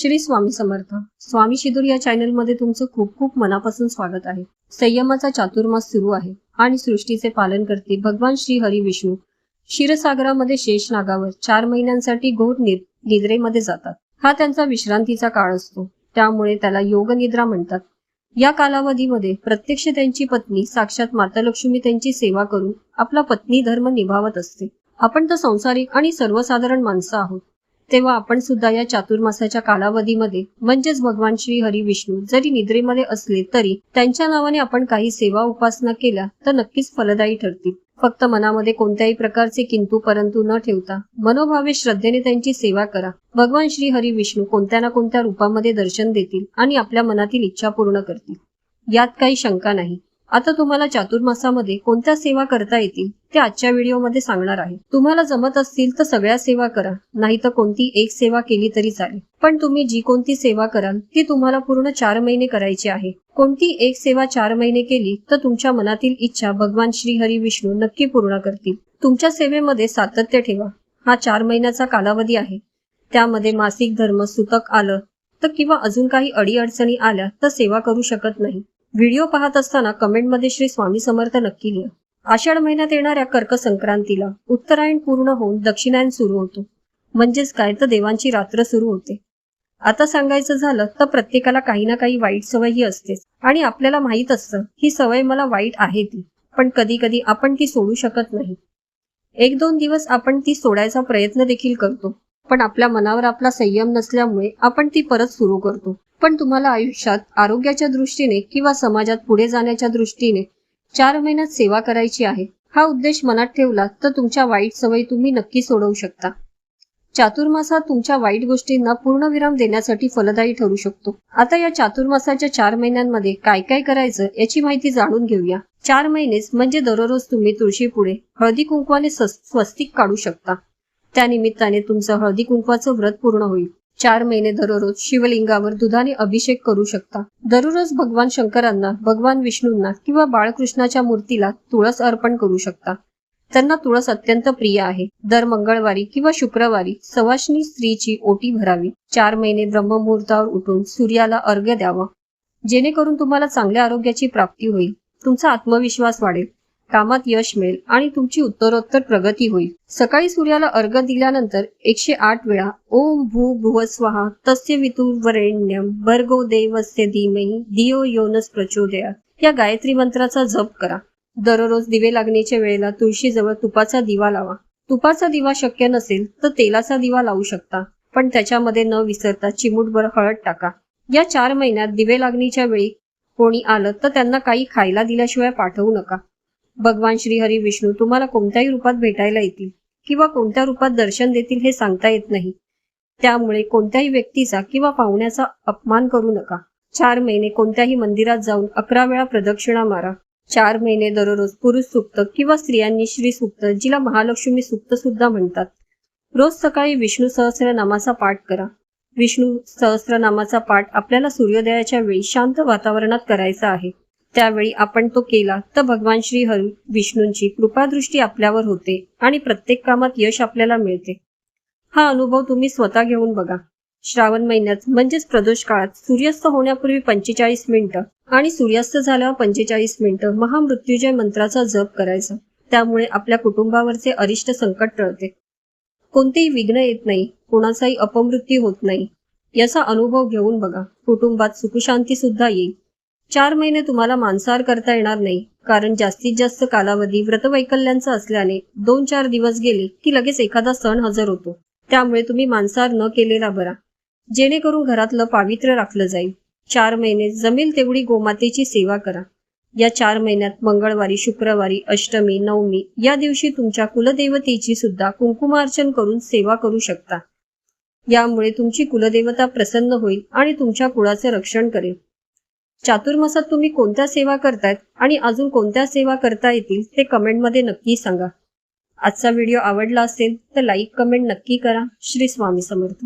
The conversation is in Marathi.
श्री स्वामी समर्थ. स्वामी शिदूर या चॅनलमध्ये तुमचं खूप खूप मनापासून स्वागत आहे. संयमाचा चातुर्मास सुरू आहे आणि सृष्टीचे पालन करते भगवान श्री हरी विष्णू. क्षीरसागरामध्ये शेष नागावर चार महिन्यांसाठी घोर निद्रेमध्ये जातात. हा त्यांचा विश्रांतीचा काळ असतो. त्यामुळे त्याला योग निद्रा म्हणतात. या कालावधीमध्ये प्रत्यक्ष त्यांची पत्नी साक्षात माता लक्ष्मी त्यांची सेवा करून आपला पत्नी धर्म निभावत असते. आपण तर संसारिक आणि सर्वसाधारण माणसं आहोत. तेव्हा आपण सुद्धा या चातुर्मासाच्या कालावधीमध्ये म्हणजेच भगवान श्री हरी विष्णू जरी निद्रेमध्ये असले तरी त्यांच्या नावाने आपण काही सेवा उपासना केल्या तर नक्कीच फलदायी ठरतील. फक्त मनामध्ये कोणत्याही प्रकारचे किंतु परंतु न ठेवता मनोभावे श्रद्धेने त्यांची सेवा करा. भगवान श्री हरी विष्णू कोणत्या ना कोणत्या रूपामध्ये दर्शन देतील आणि आपल्या मनातील इच्छा पूर्ण करतील. यात काही शंका नाही. आता तुम्हाला चातुर्मासामध्ये कोणत्या सेवा करता येतील ते आजच्या व्हिडिओमध्ये सांगणार आहे. तुम्हाला जमत असतील तर सगळ्या सेवा करा नाही तर कोणती एक सेवा केली तरी चालेल. पण तुम्ही जी कोणती सेवा कराल ती तुम्हाला पूर्ण चार महिने करायची आहे. कोणती एक सेवा चार महिने केली तर तुमच्या मनातील इच्छा भगवान श्री हरी विष्णू नक्की पूर्ण करतील. तुमच्या सेवेमध्ये सातत्य ठेवा. हा चार महिन्याचा कालावधी आहे. त्यामध्ये मासिक धर्म सुतक आलं तर किंवा अजून काही अडीअडचणी आल्या तर सेवा करू शकत नाही. व्हिडिओ पाहत असताना कमेंटमध्ये श्री स्वामी समर्थ नक्की लिहा. आषाढ महिन्यात येणाऱ्या कर्क संक्रांतीला उत्तरायण पूर्ण होऊन दक्षिणायन सुरू होतो. म्हणजेच काय? तर देवांची रात्र सुरू होते. आता सांगायचं झालं तर प्रत्येकाला काही ना काही वाईट सवय ही असतेच. आणि आपल्याला माहीत असतं ही सवय मला वाईट आहे ती. पण कधी कधी आपण ती सोडू शकत नाही. एक दोन दिवस आपण ती सोडायचा प्रयत्न देखील करतो. पण आपल्या मनावर आपला संयम नसल्यामुळे आपण ती परत सुरू करतो. पण तुम्हाला आयुष्यात आरोग्याच्या दृष्टीने किंवा समाजात पुढे जाण्याच्या दृष्टीने चार महिन्यात सेवा करायची आहे हा उद्देश मनात ठेवला तर तुमच्या वाईट सवयी तुम्ही नक्की सोडवू शकता. चातुर्मासात तुमच्या वाईट गोष्टींना पूर्णविराम देण्यासाठी फलदायी ठरू शकतो. आता या चातुर्मासाच्या चार महिन्यांमध्ये काय काय करायचं याची माहिती जाणून घेऊया. चार महिनेच म्हणजे दररोज तुम्ही तुळशी पुढे हळदी कुंकवाने स्वस्तिक काढू शकता. त्यानिमित्ताने तुमचं हळदी कुंकवाचं व्रत पूर्ण होईल. चार महिने दररोज शिवलिंगावर दुधाने अभिषेक करू शकता. दररोज भगवान शंकरांना भगवान विष्णूंना किंवा बाळकृष्णाच्या मूर्तीला तुळस अर्पण करू शकता. त्यांना तुळस अत्यंत प्रिय आहे. दर मंगळवारी किंवा शुक्रवारी सवाशनी स्त्रीची ओटी भरावी. चार महिने ब्रह्ममुहूर्तावर उठून सूर्याला अर्घ्य द्यावा. जेणेकरून तुम्हाला चांगल्या आरोग्याची प्राप्ती होईल. तुमचा आत्मविश्वास वाढेल. कामात यश मिळेल आणि तुमची उत्तरोत्तर प्रगती होईल. सकाळी सूर्याला अर्घ दिल्यानंतर एकशे आठ वेळा ओम भू भुव स्वाहा तस्य वितुर्वरेण्यम भर्गो देवस्य धीमही दियो योनस प्रचोदया. या गायत्री मंत्राचा जप करा. दररोज दिवे लागण्याच्या वेळेला तुळशीजवळ तुपाचा दिवा लावा. तुपाचा दिवा शक्य नसेल तर तेलाचा दिवा लावू शकता पण त्याच्यामध्ये न विसरता चिमूटभर हळद टाका. या चार महिन्यात दिवे लागणीच्या वेळी कोणी आलं तर त्यांना काही खायला दिल्याशिवाय पाठवू नका. भगवान श्री हरी विष्णू तुम्हाला कोणत्याही रूपात भेटायला येतील किंवा कोणत्या रूपात दर्शन देतील हे सांगता येत नाही. त्यामुळे कोणत्याही व्यक्तीचा किंवा पाहुण्याचा अपमान करू नका. चार महिने कोणत्याही मंदिरात जाऊन अकरा वेळा प्रदक्षिणा मारा. चार महिने दररोज पुरुष सुक्त किंवा स्त्रियांनी श्री सुक्त जिला महालक्ष्मी सुक्त सुद्धा म्हणतात. रोज सकाळी विष्णू सहस्र नामाचा पाठ करा. विष्णू सहस्र नामाचा पाठ आपल्याला सूर्योदयाच्या वेळी शांत वातावरणात करायचा आहे. त्यावेळी आपण तो केला तर भगवान श्री हरी विष्णूंची कृपादृष्टी आपल्यावर होते आणि प्रत्येक कामात यश आपल्याला मिळते. हा अनुभव तुम्ही स्वतः घेऊन बघा. श्रावण महिन्यात म्हणजेच प्रदोष काळात सूर्यास्त होण्यापूर्वी पंचेचाळीस मिनिटं आणि सूर्यास्त झाल्यावर पंचेचाळीस मिनिटं महामृत्युजय मंत्राचा जप करायचा. त्यामुळे आपल्या कुटुंबावरचे अरिष्ट संकट टळते. कोणतेही विघ्न येत नाही कोणाचाही अपमृत्यू होत नाही. याचा अनुभव घेऊन बघा. कुटुंबात सुखशांती सुद्धा येईल. चार महिने तुम्हाला मांसाहार करता येणार नाही. कारण जास्तीत जास्त कालावधी व्रतवैकल्यांचा असल्याने दोन चार दिवस गेले की लगेच एखादा सण हजर होतो. त्यामुळे तुम्ही मांसाहार न केलेला बरा. जेणेकरून घरातलं पावित्र्य राखलं जाईल. चार महिने जमेल तेवढी गोमातेची सेवा करा. या चार महिन्यात मंगळवारी शुक्रवारी अष्टमी नवमी या दिवशी तुमच्या कुलदेवतेची सुद्धा कुंकुमार्चन करून सेवा करू शकता. यामुळे तुमची कुलदेवता प्रसन्न होईल आणि तुमच्या कुळाचे रक्षण करेल. चातुर्मासात तुम्ही कोणत्या सेवा करतायत आणि अजून कोणत्या सेवा करता येतील ते कमेंटमध्ये नक्की सांगा. आजचा व्हिडिओ आवडला असेल तर लाईक कमेंट नक्की करा. श्री स्वामी समर्थ.